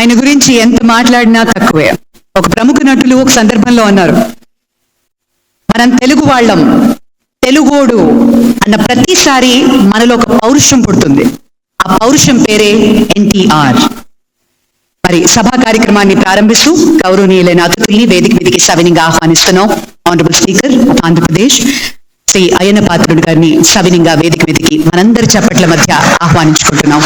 ఆయన గురించి ఎంత మాట్లాడినా తక్కువే. ఒక ప్రముఖ నటులు ఒక సందర్భంలో అన్నారు. మనం తెలుగు వాళ్ళం. తెలుగోడు అన్న ప్రతిసారి మనలో ఒక పౌరుషం పుడుతుంది. ఆ పౌరుషం పేరే ఎన్టీఆర్. మరి సభా కార్యక్రమాన్ని ప్రారంభిస్తూ గౌరవనీయులైన అతిథుల్ని వేదిక మీదకి సవినింగా ఆహ్వానిస్తున్నాం. ఆనరబుల్ స్పీకర్ ఆంధ్రప్రదేశ్ శ్రీ అయ్యన్న పాత్రుడు గారిని సవినింగా వేదిక మీదకి మనందరి చప్పట్ల మధ్య ఆహ్వానించుకుంటున్నాం.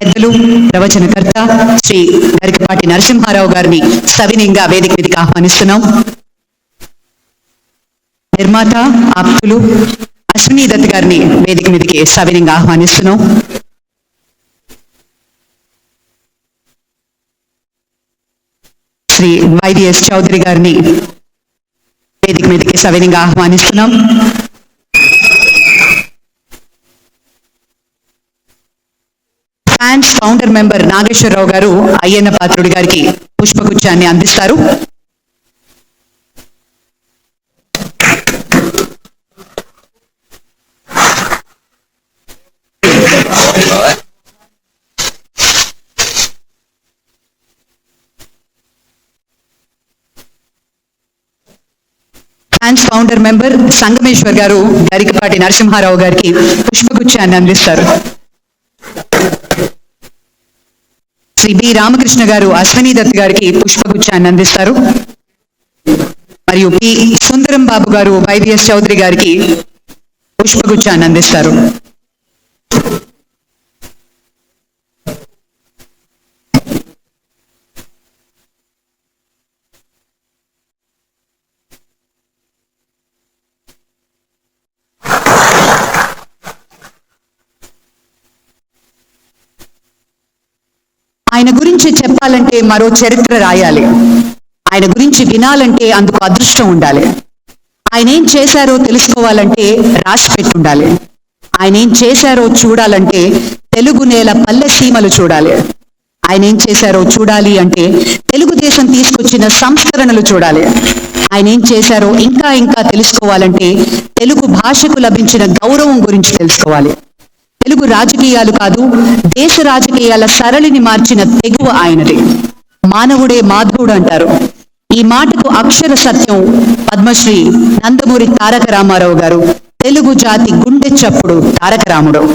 పెద్దలు ప్రవచనకర్త శ్రీ గరికపాటి నరసింహారావు గారిని సవినీయంగా వేదిక మీదకి ఆహ్వానిస్తున్నాం. నిర్మాత ఆప్తులు అశ్విని దత్ గారిని వేదిక మీదకి సవినీయంగా ఆహ్వానిస్తున్నాం. శ్రీ వైవిఎస్ చౌదరి గారిని వేదిక మీదకి సవినీయంగా ఆహ్వానిస్తున్నాం. ఫౌండర్ మెంబర్ నాగేశ్వరరావు గారు అయ్యన్న పాత్రుడి గారికి పుష్పగుచ్చాన్ని అందిస్తారు. ఫ్యాన్స్ ఫౌండర్ మెంబర్ సంగమేశ్వర్ గారు గరికపాటి నరసింహారావు గారికి పుష్పగుచ్చాన్ని అందిస్తారు. శ్రీ బి రామకృష్ణ గారు అశ్వనీ దత్ గారికి పుష్పగుచ్చాన్ని అందిస్తారు. మరియు పి సుందరం బాబు గారు వైవిఎస్ చౌదరి గారికి పుష్పగుచ్చాన్ని అందిస్తారు. ఆయన గురించి చెప్పాలంటే మరో చరిత్ర రాయాలి. ఆయన గురించి వినాలంటే అందుకు అదృష్టం ఉండాలి. ఆయన ఏం చేశారో తెలుసుకోవాలంటే రాసి పెట్టుండాలి. ఆయన ఏం చేశారో చూడాలంటే తెలుగు నేల పల్లె సీమలు చూడాలి. ఆయన ఏం చేశారో చూడాలి అంటే తెలుగుదేశం తీసుకొచ్చిన సంస్కరణలు చూడాలి. ఆయన ఏం చేశారో ఇంకా ఇంకా తెలుసుకోవాలంటే తెలుగు భాషకు లభించిన గౌరవం గురించి తెలుసుకోవాలి. తెలుగు రాజకీయాలు కాదు దేశ రాజకీయాల సరళిని మార్చిన తెగువ ఆయనది. మానవుడే మాధవుడు అంటారు. ఈ మాటకు అక్షర సత్యం పద్మశ్రీ నందమూరి తారక రామారావు గారు. తెలుగు జాతి గుండె చప్పుడు తారక రాముడు.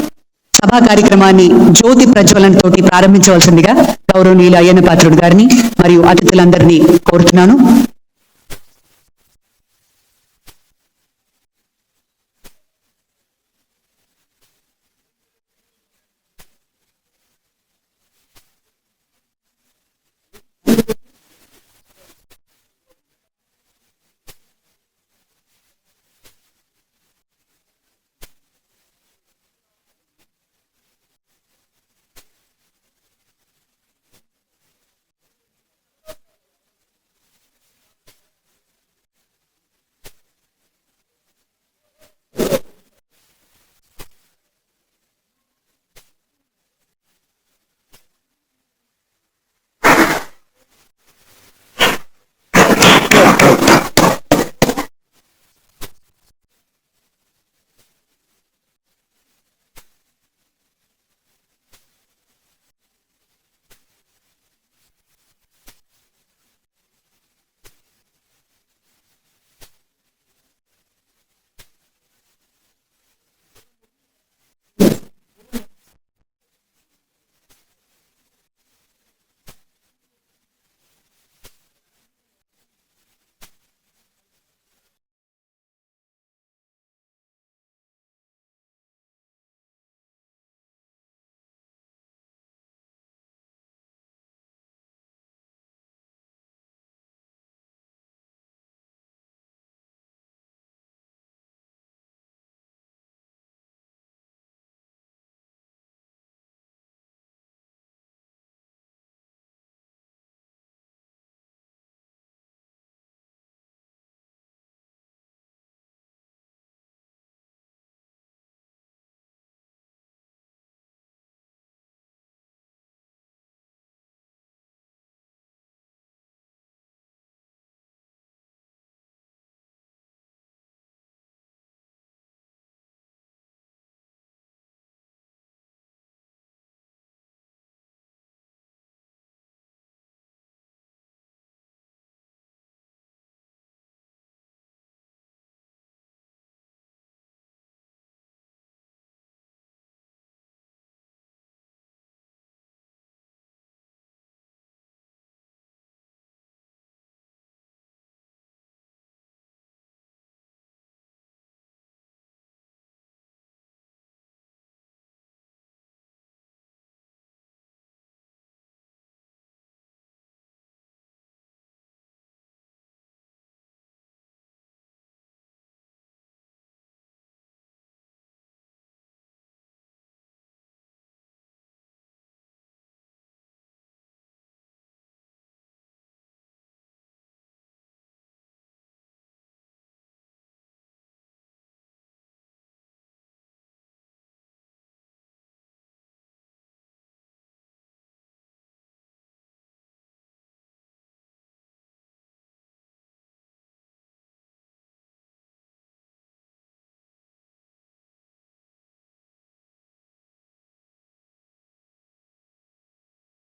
సభా కార్యక్రమాన్ని జ్యోతి ప్రజ్వలనతోటి ప్రారంభించవలసిందిగా గౌరవనీయులు అయ్యన్న పాత్రుడు గారిని మరియు అతిథులందరినీ కోరుతున్నాను.